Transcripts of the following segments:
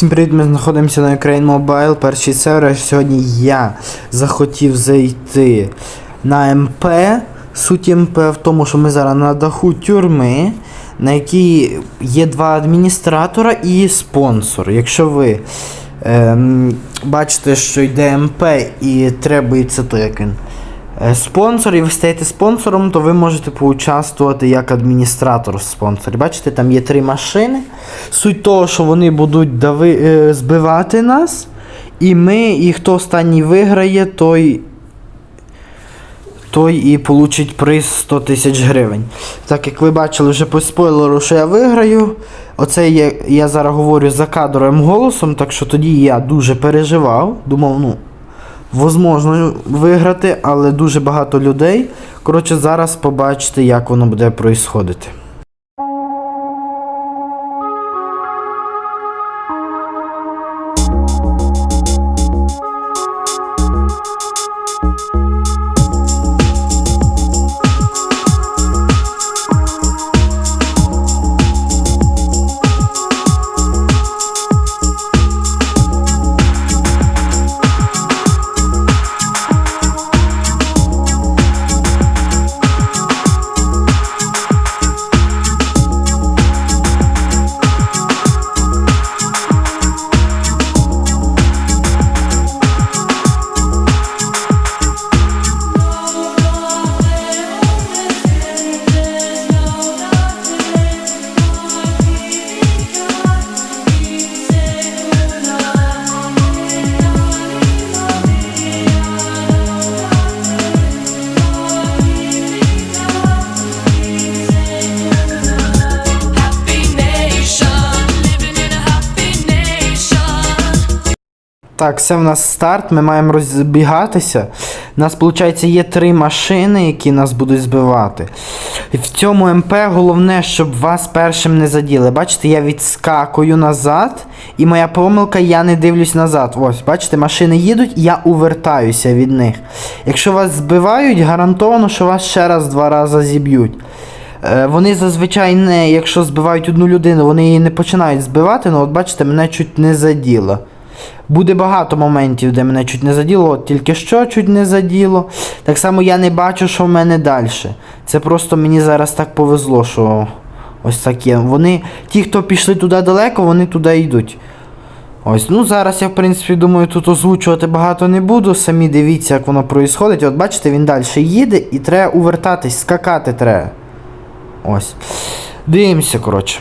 Всім привіт, ми знаходимося на Ukraine Mobile, перший сервер. Сьогодні я захотів зайти на МП. Суть МП в тому, що ми зараз на даху тюрми, на якій є два адміністратора і спонсор. Якщо ви ем, бачите, що йде МП і требується то е, Спонсор, і ви стаєте спонсором, то ви можете поучаствувати як адміністратор в спонсорі. Бачите, там є три машини. Суть того, що вони будуть дави, е, збивати нас, і ми, і хто останній виграє, той, той і получить приз 100 тисяч гривень. Так як ви бачили вже по спойлеру, що я виграю. Оце я, я зараз говорю за кадровим голосом, так що тоді я дуже переживав. Думав, ну. Возможно виграти, але дуже багато людей. Коротше, зараз побачите, як воно буде происходити. Так, це в нас старт, ми маємо розбігатися. У нас, виходить, є три машини, які нас будуть збивати. В цьому МП головне, щоб вас першим не заділи. Бачите, я відскакую назад, і моя помилка, я не дивлюсь назад. Ось, бачите, машини їдуть, я увертаюся від них. Якщо вас збивають, гарантовано, що вас ще раз-два рази зіб'ють. Е, Вони зазвичай не, якщо збивають одну людину, вони її не починають збивати, ну от бачите, мене чуть не заділо. Буде багато моментів, де мене чуть не заділо, от тільки що чуть не заділо. Так само я не бачу, що в мене далі. Це просто мені зараз так повезло, що ось так є. Вони, ті, хто пішли туди далеко, вони туди йдуть. Ось, ну зараз я, в принципі, думаю, тут озвучувати багато не буду. Самі дивіться, як воно проїсходить. От бачите, він далі їде і треба увертатись, скакати треба. Ось. Дивимося, коротше.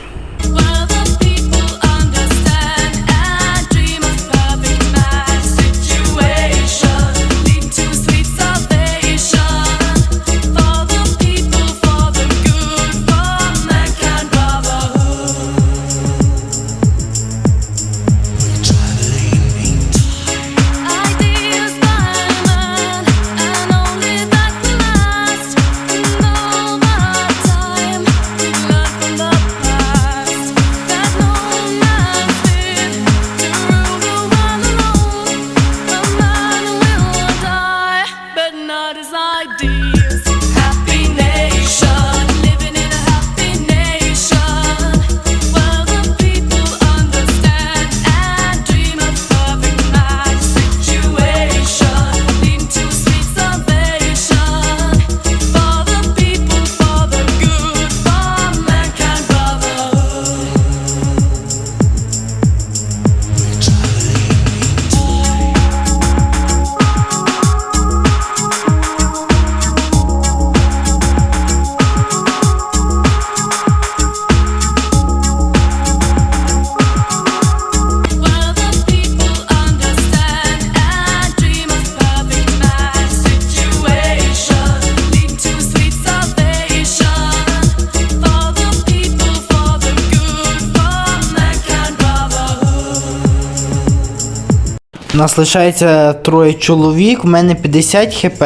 Нас лишається троє чоловік, в мене 50 хп.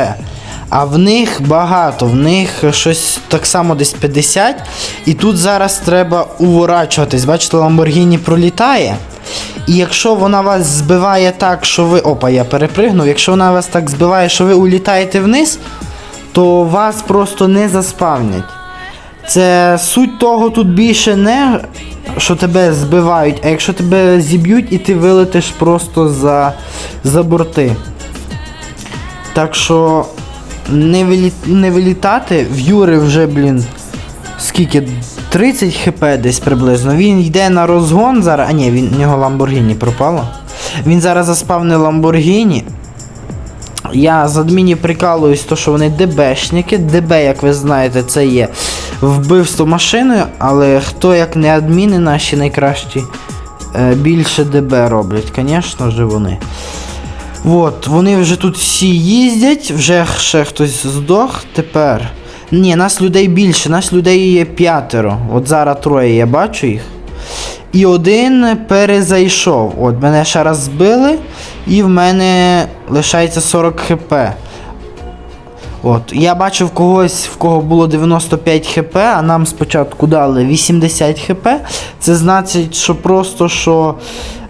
А в них багато, в них щось так само десь 50. І тут зараз треба уворачуватись. Бачите, Ламборгіні пролітає. І якщо вона вас збиває так, що ви. Опа, я перепригнув. Якщо вона вас так збиває, що ви улітаєте вниз, то вас просто не заспавнять. Це суть того тут більше не, що тебе збивають, а якщо тебе зіб'ють і ти вилетиш просто за, за борти. Так що не, вилі... не вилітати, в Юри вже, блін, скільки? 30 хп десь приблизно. Він йде на розгон зараз. А ні, він, в нього Ламборгіні пропало. Він зараз заспавнив Ламборгіні. Я з адмінів прикалуюсь, то що вони ДБшники. ДБ, як ви знаєте, це є вбивство машиною, але хто як не адміни наші найкращі, е, більше ДБ роблять, звісно ж вони. От, вони вже тут всі їздять, вже ще хтось здох тепер. Ні, нас людей більше, нас людей є п'ятеро. От зараз троє, я бачу їх. І один перезайшов. От, мене ще раз збили, і в мене лишається 40 хп. От, я бачив когось, в кого було 95 хп, а нам спочатку дали 80 хп. Це значить, що просто що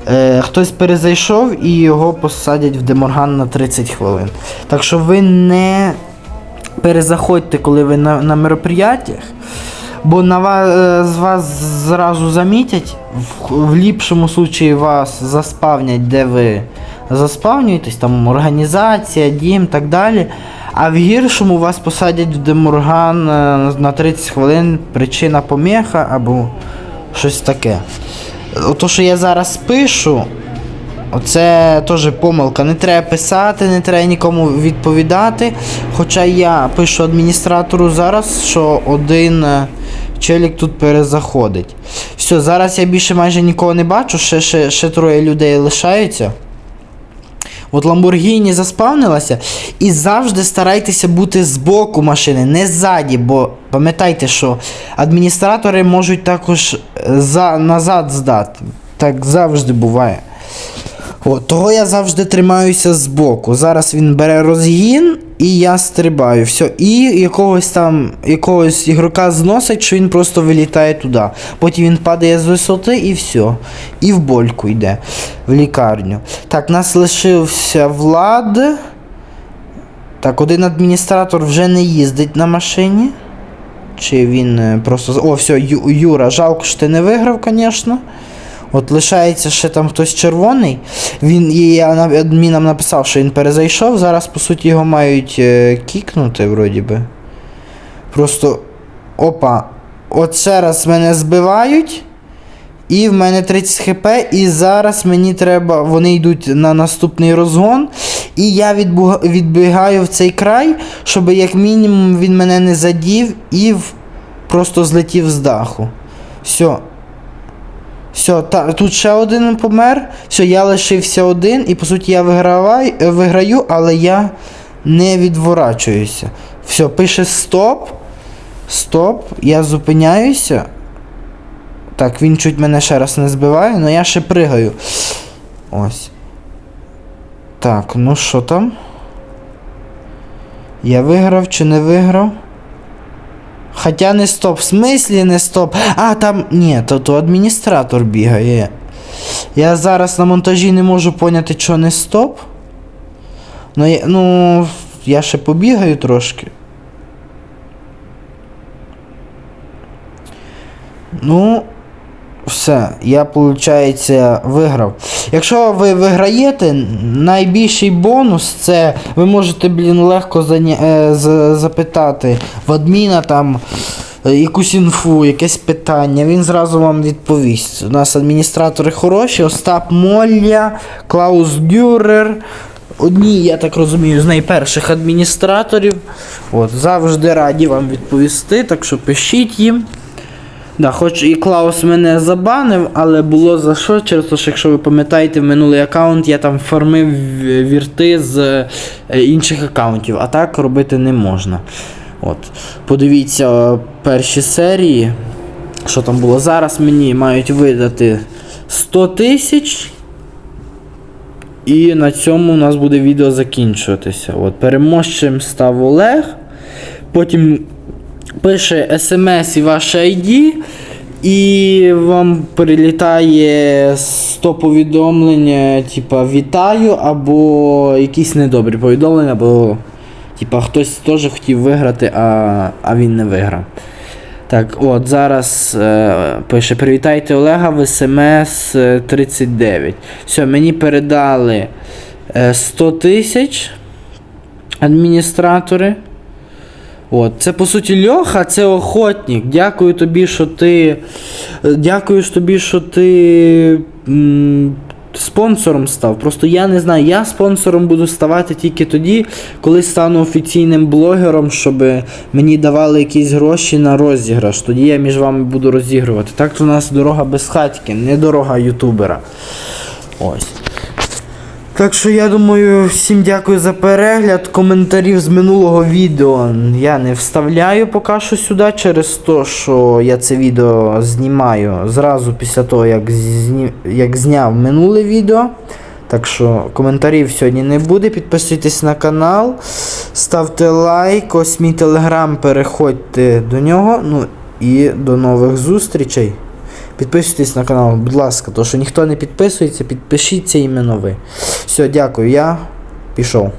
е, хтось перезайшов і його посадять в деморган на 30 хвилин. Так що ви не перезаходьте, коли ви на, на мероприятиях. Бо на вас, з вас зразу замітять, в, в ліпшому случаї вас заспавнять, де ви заспавнюєтесь, там організація, дім так далі. А в гіршому вас посадять в деморган е, на 30 хвилин, причина поміха або щось таке. Ото, що я зараз пишу, Оце теж помилка. Не треба писати, не треба нікому відповідати. Хоча я пишу адміністратору зараз, що один е, челік тут перезаходить. Все, зараз я більше майже нікого не бачу, ще, ще, ще троє людей лишаються. От Ламборгіні заспавнилася. І завжди старайтеся бути з боку машини, не ззаді, бо пам'ятайте, що адміністратори можуть також е, за, назад здати. Так завжди буває. От, того я завжди тримаюся з боку. Зараз він бере розгін і я стрибаю. Все. І якогось там якогось ігрока зносить, що він просто вилітає туди. Потім він падає з висоти і все. І в больку йде в лікарню. Так, нас лишився Влад. Так, один адміністратор вже не їздить на машині. Чи він е, просто. О, все, Ю- Юра, жалко, що ти не виграв, звісно. От лишається ще там хтось червоний. Він і адмінам написав, що він перезайшов. Зараз, по суті, його мають е, кікнути, вроді би. Просто. Опа. От ще раз мене збивають. І в мене 30 хп, і зараз мені треба. Вони йдуть на наступний розгон. І я відбігаю в цей край, щоб як мінімум він мене не задів і просто злетів з даху. Все. Все, та, тут ще один помер. Все, я лишився один, і по суті я вигравай, виграю, але я не відворачуюся. Все, пише стоп. Стоп. Я зупиняюся. Так, він чуть мене ще раз не збиває, але я ще пригаю. Ось. Так, ну що там? Я виграв чи не виграв? Хоча не стоп, в смислі не стоп. А, там. Ні, то, то адміністратор бігає. Я зараз на монтажі не можу поняти, що не стоп. Ну, я, ну, я ще побігаю трошки. Ну, все, я, виходить, виграв. Якщо ви виграєте, найбільший бонус це ви можете, блін, легко заня... е, запитати в адміна там е, якусь інфу, якесь питання, він зразу вам відповість. У нас адміністратори хороші, Остап Молля, Клаус Дюрер. Одні, я так розумію, з найперших адміністраторів. От, завжди раді вам відповісти, так що пишіть їм. Да, хоч і Клаус мене забанив, але було за що, через те, що якщо ви пам'ятаєте, в минулий аккаунт я там фармив вірти з е, інших аккаунтів, а так робити не можна. От. Подивіться е, перші серії. Що там було? Зараз мені мають видати 100 тисяч. І на цьому у нас буде відео закінчуватися. От, переможцем став Олег. Потім пише смс і ваше ID, і вам прилітає 100 повідомлень, типа вітаю, або якісь недобрі повідомлення, або типа хтось теж хотів виграти, а, а він не виграв. Так, от зараз е, пише: Привітайте Олега в СМС е, 39. Все, мені передали е, 100 тисяч адміністратори. От, це по суті Льоха, це охотник. Дякую тобі, що ти. Дякую тобі, що ти. м, Спонсором став. Просто я не знаю, я спонсором буду ставати тільки тоді, коли стану офіційним блогером, щоб мені давали якісь гроші на розіграш. Тоді я між вами буду розігрувати. Так то у нас дорога без хатьки, не дорога ютубера. Ось. Так що я думаю, всім дякую за перегляд. Коментарів з минулого відео я не вставляю поки що сюди, через те, що я це відео знімаю зразу після того, як, зні... як зняв минуле відео. Так що коментарів сьогодні не буде. Підписуйтесь на канал, ставте лайк, ось мій телеграм, переходьте до нього. Ну і до нових зустрічей. Підписуйтесь на канал, будь ласка, то що ніхто не підписується, підпишіться іменно ви. Все, дякую, я пішов.